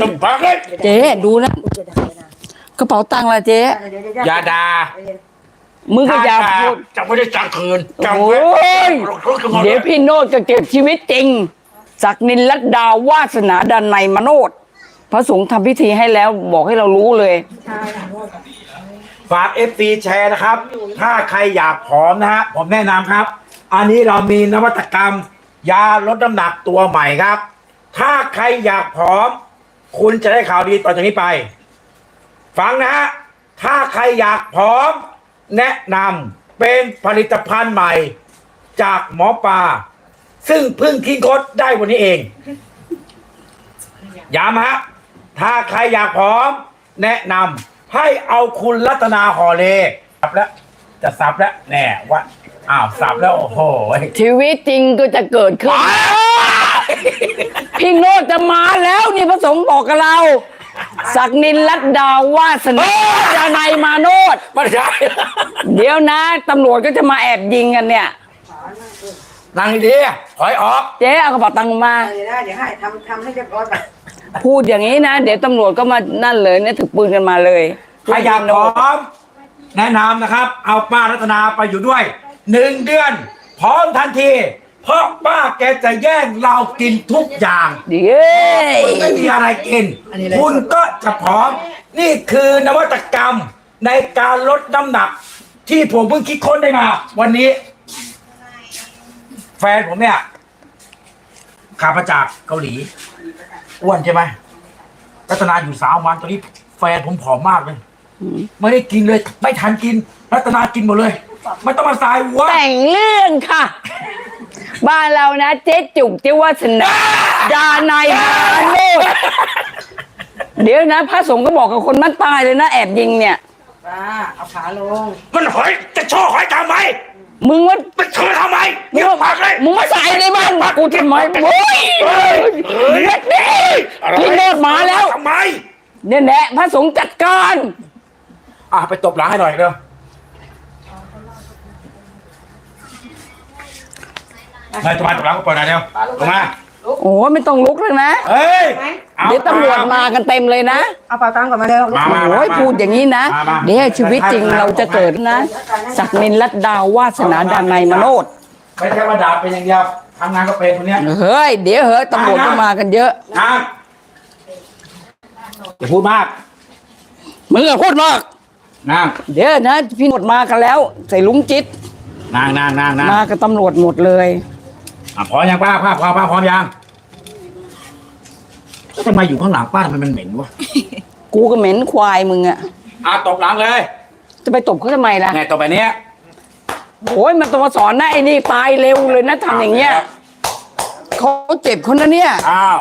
ต้องฟังเลยเจ๊ดูนะจะด่าเลยนะ กระเป๋าตังค์ละเจ๊เดี๋ยวเดี๋ยวอย่าด่ามึงก็อย่าพูดจะไม่ได้จังคืนจำโอ้ไว้ยเดี๋ยวพี่โนดจะเก็บชีวิตจริงศักนินลัดดาวาสนาดันในยมโนดพระสงฆ์ทำพิธีให้แล้วบอกให้เรารู้เลยฝาก FC แชร์นะครับ ถ้าใครอยากผอมนะฮะผมแนะนำครับ อันนี้เรามีนวัตกรรม ยาลดน้ำหนักตัวใหม่ครับ ถ้าใครอยากผอม คุณจะได้ข่าวดีต่อจากนี้ไป ฟังนะฮะ ถ้าใครอยากผอม แนะนำเป็นผลิตภัณฑ์ใหม่ จากหมอปลาซึ่งเพิ่งคิดค้นได้วันนี้เอง ย้ำฮะ ถ้าใครอยากผอม แนะนำให้เอาคุณรัตนาหอเลสับแล้ว จะสับแล้วแน่ว่าอ้าวสับแล้ว โอ้โหชีวิตจริงก็จะเกิดขึ้น พี่โนดจะมาแล้วนี่พระสงฆ์บอกกับเรา ศักนินลัดดาวาสนาดานายมาโนด ไม่ใช่เดี๋ยวนะตำรวจก็จะมาแอบยิงกันเนี่ย นั่งดีๆถอยออกเจ๊เอากระเป๋าตังค์มา เดี๋ยวนะเดี๋ยวให้ทำทำให้เรียบร้อยก่อนพูดอย่างนี้นะ เดี๋ยวตำรวจก็มานั่นเลยเนี่ยถือปืนกันมาเลยใครอยากผอม แนะนำนะครับ เอาป้ารัตนาไปอยู่ด้วยหนึ่งเดือน พร้อมทันที เพราะป้าแกจะแย่งเรากินทุกอย่างเดี๋ยวคุณไม่มีอะไรกิน คุณก็จะพร้อม นี่คือนวัตกรรมในการลดน้ำหนัก ที่ผมเพิ่งคิดค้นได้มา วันนี้ แฟนผมเนี่ยขับมาจากเกาหลีอ้วนใช่ไหมรัตนาอยู่สามวันตอนนี้แฟนผมผอมมากเลย ไม่ได้กินเลย ไม่ทันกิน รัตนากินหมดเลย ไม่ต้องมาสายหัวแต่งเรื่องค่ะ บ้านเรานะ เจ๊จุกเจ๊วาสนาดานายมาโนดเดี๋ยวนะ พระสงฆ์ก็บอกกับคนมันตายเลยนะ แอบยิงเนี่ย ป้าเอาขาลง มันหอยจะโชว์หอยทำไมมึงว่ามันเธอทำไมมึเดี๋งยวว่าปากเลยมึงมาใส่ในบ้านกูทำไมเฮ้ยเฮ้ยเฮ้ยเด็กนี่พี่โนดมาแล้ว ทำไมเนี่ยแหละพระสงฆ์จัดการ อะไปตบหลังให้หน่อยเร็ว นายตบมาตบหลังก็ปล่อยหน่อยเร็วลงมา โอ้ไม่ต้องลุกเลยนะ เฮ้ยอาเดี๋ยวตำรวจมากันเต็มเลยนะ เอาเป่าตังค์ก่อนมาเร็วมามา โอ้ยพูดอย่างนี้นะ มามา เดี๋ยวชีวิตจริงเราจะเกิดนะศักนินลัดดาววาสนาดานในยมโนดไม่ใช่ว่าด่าเป็นอย่างเดียวทำงานก็เป็นคนเนี้ยเฮ้ย เดี๋ยวเฮ้ยตำรวจก็มากันเยอะนางอย่าพูดมากมึงอะพูดมาก นางเดี๋ยวนะพี่หมดมากันแล้ว ใส่ลุงจิต นางนางนางนางมากับตำรวจหมดเลย อะพร้อมยังป้าป้าพร้อมป้าพร้อมยังทำไมอยู่ข้างหลังป้าทำไมมันเหม็นวะกูก็เหม็นควายมึงอะอะตบหลังเลยจะไปตบเขาทำไมล่ะไงตบไปเนี้ยโอ้ยมันต้องมาสอนนะไอ้นี่ตายเร็วเลยนะทำอย่างเงี้ยเขาเจ็บคนนะเนี่ยอ้าว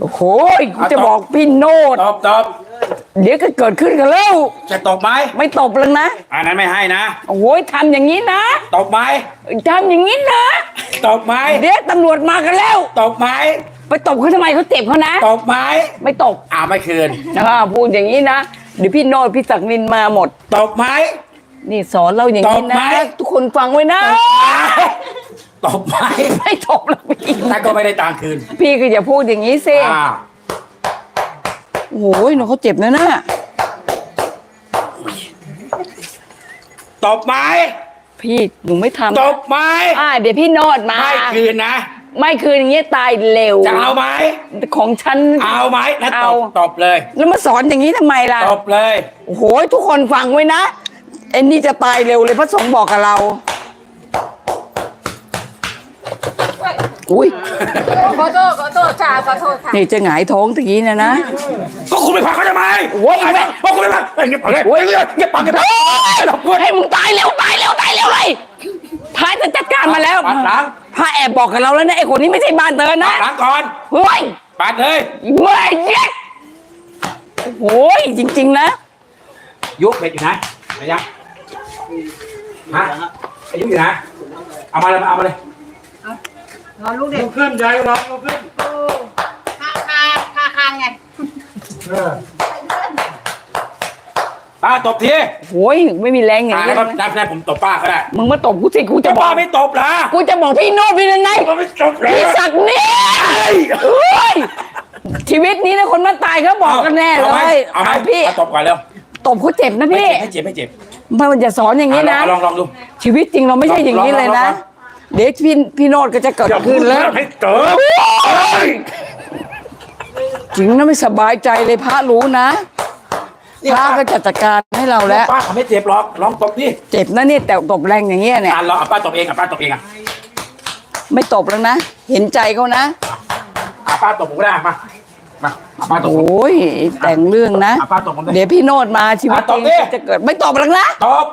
โอ้โหกูจะบอกพี่โนดตบตบ เดี๋ยวก็เกิดขึ้นกันแล้วจะตบไหมไม่ตบแล้วนะ อันนั้นไม่ให้นะโอ้ยทำอย่างนี้นะตบไหมทำอย่างนี้นะตบไหมเดี๋ยวตำรวจมากันแล้วตบไหมไปตบเขาทำไมเขาเจ็บเขานะตบไหมไม่ตบอ่าไม่คืนอ่าพูดอย่างนี้นะเดี๋ยวพี่โนดพี่ศักดินมาหมดตบไหมนี่สอนเราอย่างนี้ตบไหมนะทุกคนฟังไว้นะตบไหมไม่ตบแล้วพี่ถ้าก็ไม่ได้ตังค์คืน พี่ก็อย่าพูดอย่างนี้สิ อ่าโอ้ยน้องเขาเจ็บนะน่ะตบไหมพี่หนูไม่ทำตบไหมอ่าเดี๋ยวพี่โนดมาไม่คืนนะ ไม่คืนอย่างนี้ตายเร็ว จะเอาไหมของฉัน เอาไหมแล้วตเอาบตบเลย แล้วมาสอนอย่างนี้ทำไมล่ะ ตบเลย โอ้โห ทุกคนฟังไว้นะไอ้นี่จะตายเร็วเลยพระสงฆ์บอกกับเรา อุ้ยขอโทษขอโทษค่ะขอโทษค่ะนี่จะหงายท้องตะกี้นะนะก็คุณไปพักเขาทำไมโอ้ยไอ้แม่พอคุณไปพักเฮ้ยเงียบปากเลยโอ้ยเงียบเงียบปากกันเฮ้ยให้มึงตายเร็วตายเร็วตายเร็วเลยพระจะจัดการมาแล้วปัดหลังพระแอบบอกกับเราแล้วนะไอ้คนนี้ไม่ใช่บ้านเธอนะหลังก่อนเฮ้ยปัดเลยเฮ้ยเย็ดโอ้ยจริง ๆ นะยุบเบ็ดอยู่ไหนไหนยังฮะไอ้ยุบอยู่ไหนเอามาเลยมาเอามาเลย รอลูกเด็กขึ้นใหญ่หรอกขึ้นคาคาคาคางไงป้าตบทีโอ้ยไม่มีแรงอย่างอ่านี้แล้วก็นะได้ได้ผมตบป้าก็ได้มึงมาตบกูสิกูจะจะบอป้ากไม่ตบเหรอกูจะบอกพี่โน้ตพี่นันไงป้าไม่ตบเหรอพี่ศักดิ์นี่เฮ้ยเฮ้ยชีวิตนี้นะคนมันตายเขาบอกกันแน่เลอาไหมยเอาไหมเอาพี่เอาตบก่อนเร็วตบเขาเจ็บนะไม่พี่เจ็บไม่เจ็บไม่เจ็บมันจะสอนอย่างนี้นะลองลองดูชีวิตจริงเราไม่ใช่อย่างนี้เลยนะ ลองลอง เดี๋ยวพี่พี่โนดก็จะเกิดขึ้นแล้วให้เกิดจริงนะไม่สบายใจเลยพระรู้นะพระก็จัดการให้เราแล้ว ป้าเขาไม่เจ็บหรอกลองตบดิเจ็บนะเนี่ยแต่ตบแรงอย่างเงี้ยเนี่ย อะลองเอาป้าตบเองอะป้าตบเองอะไม่ตบแล้วนะ เห็นใจเขานะอะป้าตบผมก็ได้อะมามาอะป้าตบผม โอ้ยแต่งเรื่องนะ อะป้าตบผมเดี๋ดิยวพี่โนดมาชีวิตอะตจบริงดิ จะเกิดไม่ตบแล้วนะตบ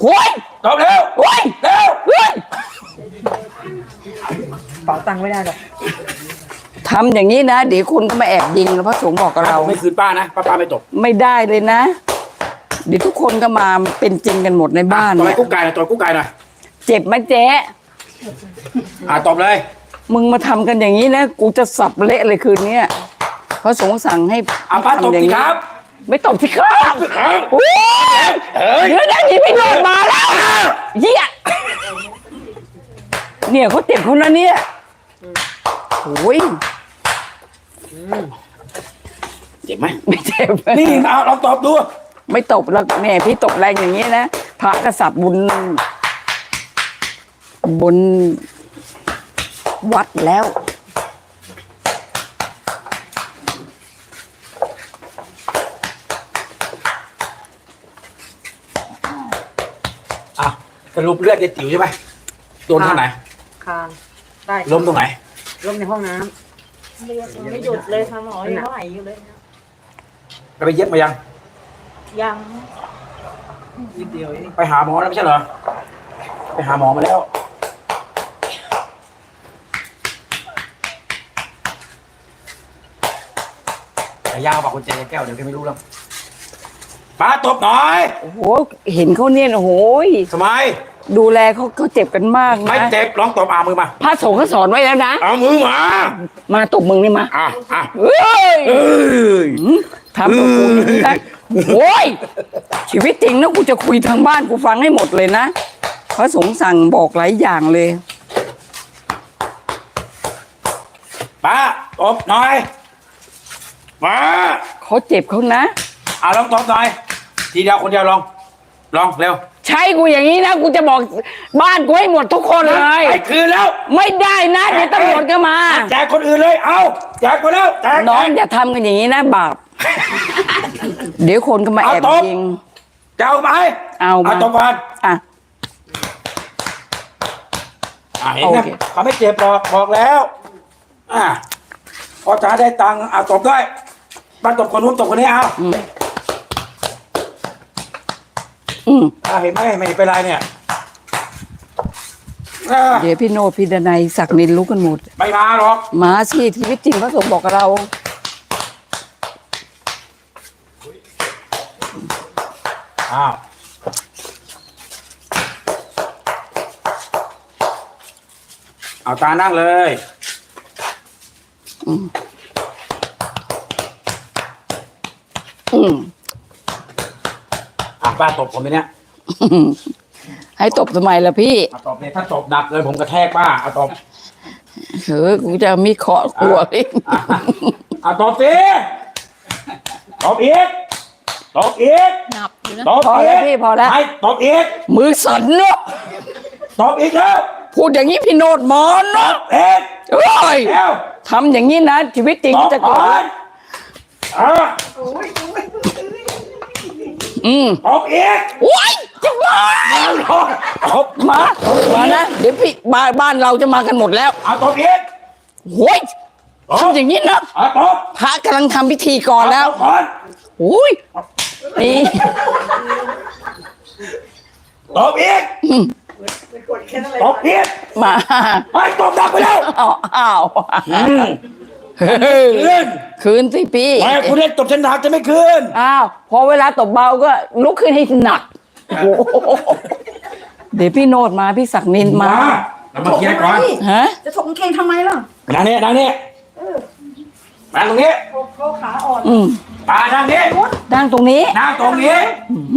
โอ้ยตบเร็วโอ้ย เร็ว เฮ้ย เป๋าตังค์ไม่ได้หรอกทำอย่างนี้นะเดี๋ยวคนก็มาแอบยิงแล้วพระสงฆ์บอกกับเรา ไม่คืนป้านะป้าป้าไม่ตบไม่ได้เลยนะ เดี๋ยวทุกคนก็มาเป็นจริงกันหมดในบ้านตบเนี่ให้ยกุ๊กไก่หน่อยตบกุ๊กไก่หน่อยเจ็บไหมเจ๊อะตบเลย มึงมาทำกันอย่างนี้นะกูจะสับเละเลยคืนเนี้ยพระสงฆ์สั่งให้เอาป้าตบทำอย่าสิงคนี้รับ ไม่ตบสิครับครับโอ้ยเอ้ยเดี๋ยวนะนี่พี่โนดมาแล้วเหี้ยเนี่ยเขาเจ็บคนละเนี่ยโอ้ยเจ็บไหมไม่เจ็บ นี่เอาลองตบดู ไม่ตบแล้วแม่พี่ตบแรงอย่างนี้นะพระกษัตริย์บุญ บุญวัดแล้ว อะกระลุกเลือดยายติ๋วใช่ไหมโดนทางไหนคางได้ ล้มตรงไหน ล้มในห้องน้ไม่หยุดเลยค่ะหมอยังไหวอยู่เลยนะไปเย็บมายัง ยังนิดเดียวไปหาหมอแล้วไม่ใช่เหรอ ไปหาหมอมาแล้ว แต่ยาวบอกคนเจแก้วเดี๋ยวแกไม่รู้แล้วป้าตบหน่อย โอ้โห เห็นเขาเนี่ยโอ้โหยสมัย ดูแลเขาเขาเจ็บกันมากไม่นะเจ็บลองตบอามือมา พระสงฆ์เขาสอนไว้แล้วนะเอามือมามาตบมึงนี่มาอะอะเฮ้ยเอ้ยหืมทำกับกูอย่างนี้ได้โอ้ยชีวิตจริงนะกูจะคุยทางบ้านกูฟังให้หมดเลยนะพระสงฆ์สั่งบอกหลายอย่างเลยป้าตบหน่อยมาเขาเจ็บเขานะเอาลองตบหน่อยทีเดียวคนเดียวลอง ลองเร็ว ใช่กูอย่างนี้นะ กูจะบอกบ้านกูให้หมดทุกคนเลย ไอ้คืนแล้วไม่ได้นะเดี๋ยวตำรวจก็มา แจกคนอื่นเลย เอาแจกไปแล้วแจกน้องอย่าทำกันอย่างนี้นะบาป เดี๋ยวคนก็มาแอบยิงจะเอาไหมเอามาตบก่อนอะอะเห็นไหมโอเคเขาไม่เจ็บหรอกบอกแล้ว อะพอจ๋าได้ตังค์อะตบด้วยมาตบคนนู้นตบคนนี้เอา อืมอืมอะเห็นไหมไม่เป็นไรเนี่ยอะเดี๋ยวพี่โนตพี่ดนัยศักดิ์นินรู้กันหมดไม่มาหรอกมาสิชีวิตจริงพระสงฆ์บอกกับเรา อ้าวเอาตานั่งเลยอืมอะ ป้าตบผมไปเนี่ยให้ตบทำไมล่ะพี่เอาตบเนี่ยถ้าตบหนักเลยผมกระแทกป้าเอาตบเออกูจะมีเคราะห์กลัวพี่อะเอาตบสิตบอีกตบอีกหนับอยู่นะตบพออีแล้วกพี่พอแล้วไม่ตบอีกมือสั่นเนาะตบอีกแล้วพูดอย่างนี้พี่โนดหมอนตเนาะบเอ็กเอ้ยแล้วทำอย่างนี้นะชีวิตจริงตก็บจะก่เกิอดนอะอื มตบอีกโอ้ยจะมาตบมามานะเดี๋ยวพี่บ้านบ้านเราจะมากันหมดแล้วเอาตบอีกโอ้ยทำอย่างนี้นะเอาตบพระกำลังทำพิธีก่อนแล้วตบก่อนโอ้ยนี่ตบอีกตบอีกมาไปตบดักไปแล้ว อ้าวอ้าว อืมเฮ้ย คืนคืนสิพี่ไม่คุณเล่นตบฉันหนักจะไม่คืนอ้าวพอเวลาตบเบาก็ลุกขึ้นให้หนักโอ้โหเดี๋ยวพี่โนดมาพี่ศักดิ์นินมาเรามาเคลียร์ก่อนฮะจะถกกางเกงทำไมล่ะนั่งนี่นั่งนี่นั่งตรงนี้เขาขาอ่อนอืมตานั่งนี่นั่งตรงนี้นั่งตรงนี้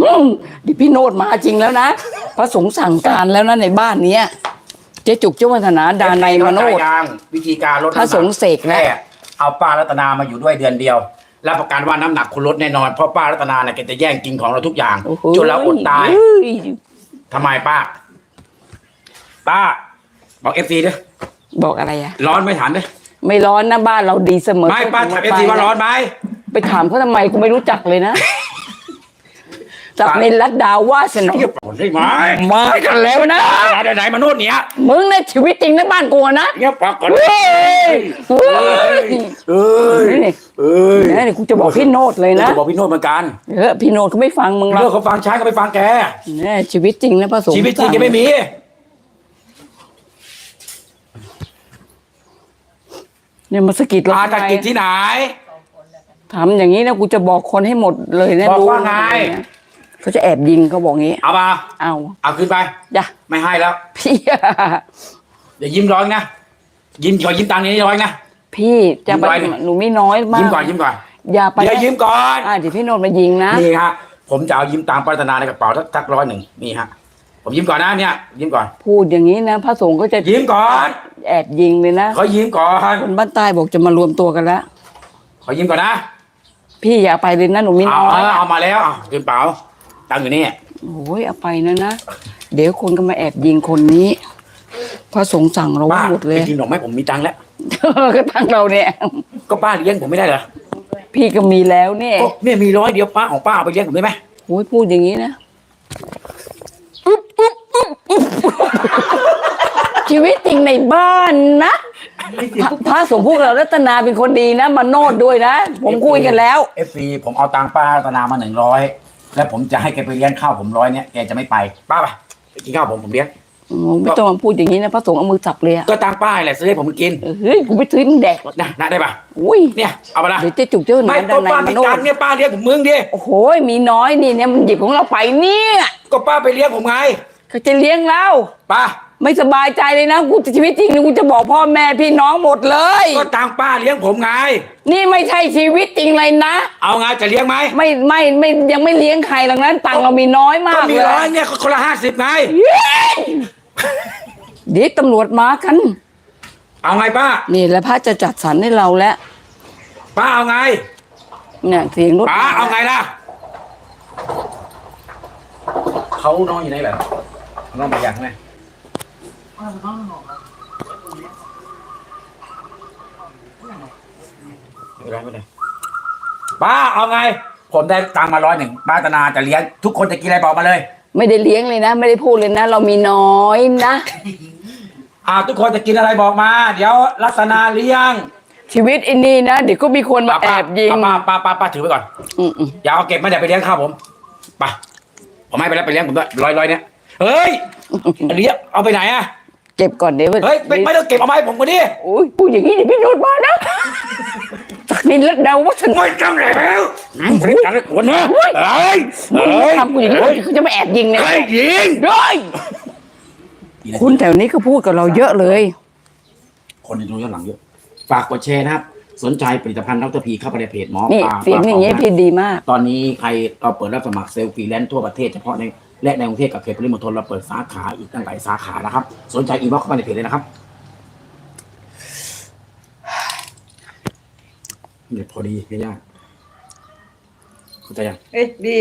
อืมเดี๋ยวพี่โนดมาจริงแล้วนะพระสงฆ์สั่งการแล้วนะในบ้านเนี้ยเจ๊จุกเจ้าวัฒนาดาในยมโนดเข้างวิธีการลดพระสงฆ์เสกนะแค่ เอาป้ารัตนามาอยู่ด้วยเดือนเดียวรับประกันว่าน้ำหนักคุณลดแน่นอนเพราะป้ารัตนาเนี่ยแกจะแย่งกินของเราทุกอย่างโอ้โห จนเราอดตายเฮ้ยทำไมป้า ป้า บอกเอฟซีด้วยบอกอะไรอะร้อนไม่ถามด้วยไม่ร้อนนะบ้านเราดีเสมอไม่ป้าถามเอฟซีว่าร้อนไหมไปถามเขาทำไมกูไม่รู้จักเลยนะ จากในรัดดาววาสนาเทียบผมได้ไหมมากันแล้วนะไหนไหนมาโน่นเนี่ยมึงในชีวิตจริงในบ้านกูอะนะเงียบปากก่อนเฮ้ยเฮ้ยเอ้ยนี่เอ้ยนี่นี่กูจะบอกพี่โนดเลยนะจะบอกพี่โนดเหมือนกันเออพี่โนดเขาไม่ฟังมึงหรอเรื่องเขาฟังใช้ก็ไปฟังแกเนี่ยชีวิตจริงนะพระสงฆ์ชีวิตจริงแกไม่มีเนี่ยมาสะกิดเราอาตะทำไมกิจที่ไหนทำอย่างนี้นะกูจะบอกคนให้หมดเลยนะบอกรู้ว่าไง เขาจะแอบยิงเขาบอกงี้ เอามาเอาเอาขึ้นไปอย่าไม่ให้แล้ว พี่ เดี๋ยวยิ้มร้อยนะ ยิ้มขอยิ้มตังค์นี้ร้อยนะ พี่จะยิ้มไว้ดิหนูไม่น้อยมากยิ้มก่อนยิ้มก่อนอย่าไปเดี๋ยวยิ้มก่อน อ่าเดี๋ยวพี่โนดมายิงนะนี่ฮะ ผมจะเอายิ้มตามปรารถนาในกระเป๋าสักสักร้อยหนึ่งนี่ฮะ ผมยิ้มก่อนนะเนี่ย ยิ้มก่อน พูดอย่างนี้นะพระสงฆ์ก็จะยิ้มก่อนแอบยิงเลยนะเขายิ้มก่อนคนบ้านใต้บอกจะมารวมตัวกันแล้วขอยิ้มก่อนนะพี่อย่าไปเลยนะหนูไม่เอาน้อยเอาเอามาแล้วเอาขึ้นเป๋า ตังค์อยู่นี่โอ้ยเอาไปนะนะ เดี๋ยวคนก็มาแอบยิงคนนี้ พระสงฆ์สั่งเราป้าหมดเลย ไปกินขนมไหมผมมีตังค์แล้ว ก็ตั้งเราเนี่ย ก็ป้าเลี้ยงผมไม่ได้เหรอพี่ก็มีแล้วเนี่ยก็เนี่ยมีร้อยเดียวป้าของป้าเอาไปเลี้ยงผมได้ไหมโอ้ยพูดอย่างนี้นะชีวิตจริงในบ้านนะพระพระสงฆ์พวกเรารัตนาเป็นคนดีนะมาโนดด้วยนะ ผมคุยกันแล้ว เอฟซีผมเอาตังค์ป้ารัตนามาหนึ่งร้อย แล้วผมจะให้แกไปเลี้ยงข้าวผมร้อยเนี่ยแกจะไม่ไปป้าไปไปกินข้าวผมผมเลี้ยงไม่ต้องมาพูดอย่างนี้นะพระสงฆ์เอามือจับเลยอะก็ตังค์ป้าแหละซื้อให้ผมกินเฮ้ยกูไปซื้อมึงแดกหรอกนะนะได้ปะอุ้ยเนี่ยเอาไปละเดี๋ยวเจะจุกเจ้าหไม่นานก็ด้านในป้ามามีโนตัดงค์เนี่ยป้าเลี้ยงผมมึงดิโอ้โหมีน้อยนี่เนี่ยมันหยิบของเราไปเนี่ยก็ป้าไปเลี้ยงผมไงเขาจะเลี้ยงเราป้าไม่สบายใจเลยนะกูชีวิตจริงนี่กูจะบอกพ่อแม่พี่น้องหมดเลย ก็ตังค์ป้าเลี้ยงผมไง นี่ไม่ใช่ชีวิตจริงเลยนะ เอาไงจะเลี้ยงไหมไม่ไม่ไม่ยังไม่เลี้ยงใครหรอกนั้นตังค์เรามีน้อยมาก็กมีเลร้อยยเนี่ยก็คนละห้าสิบไง เดี๋ยวตำรวจมากัน เอาไงป้า นี่แล้วพระจะจัดสรรให้เราแล้วป้าเอาไง เนี่ยเสียงรถป้าเอาไงล่ะ เขานอนอยู่ไหนเหรอเขานอนไปอย่างไงไม่เป็นไร ไม่เป็นไรป้าเอาไง ผมได้ตังค์มาร้อยหนึ่งป้าตนาจะเลี้ยงทุกคนจะกินอะไรบอกมาเลยไม่ได้เลี้ยงเลยนะ ไม่ได้พูดเลยนะ เรามีน้อยนะอ่าทุกคนจะกินอะไรบอกมา เดี๋ยวลักษณะเลี้ยงชีวิตอินนี่นะเดี๋ยวก็มีคนมาแอบยิงป้าป้าป้าป้าถือไปก่อนอืมอืมอย่าเอาเก็บมาเดี๋ยวไปเลี้ยงข้าวผมไปผมให้ไปแล้วไปเลี้ยงผมด้วยร้อยร้อยเนี่ยเฮ้ยเลี้ยงเอาไปไหนอะเก็บก่อนเดี๋ยวเฮ้ยไม่ไม่ต้องเก็บเอามาให้ผมคนนี้โอ้ยพูดอย่างนี้เดี๋ยวพี่โนดมานะ สักนิดแล้วเดาว่าฉันไม่ต้องแล้วบริการคนนะเฮ้ยเฮ้ยทำกูอย่างนี้เขาจะมาแอบยิงเนี่ยเฮ้ยยิงด้วยคุณแถวนี้ก็พูดกับเราเยอะเลย คนในดูย้อนหลังเยอะ ฝากกดแชร์นะครับ สนใจผลิตภัณฑ์ดรพีเข้าไปในเพจหมอนี่ปลาเสียงอย่างเงี้ยปลาพี่ดีมาก ตอนนี้ใครเราเปิดรับสมัครเซลล์ฟรีแลนซ์ทั่วประเทศเฉพาะในและในกรุงเทพกับเขตปริมณฑลเราเปิดสาขาอีกตั้งหลายสาขานะครับ สนใจอีเมลเข้ามาในเพจเลยนะครับ เดี๋ยพอดีไม่ยากเข้าใจยังเอ้ดี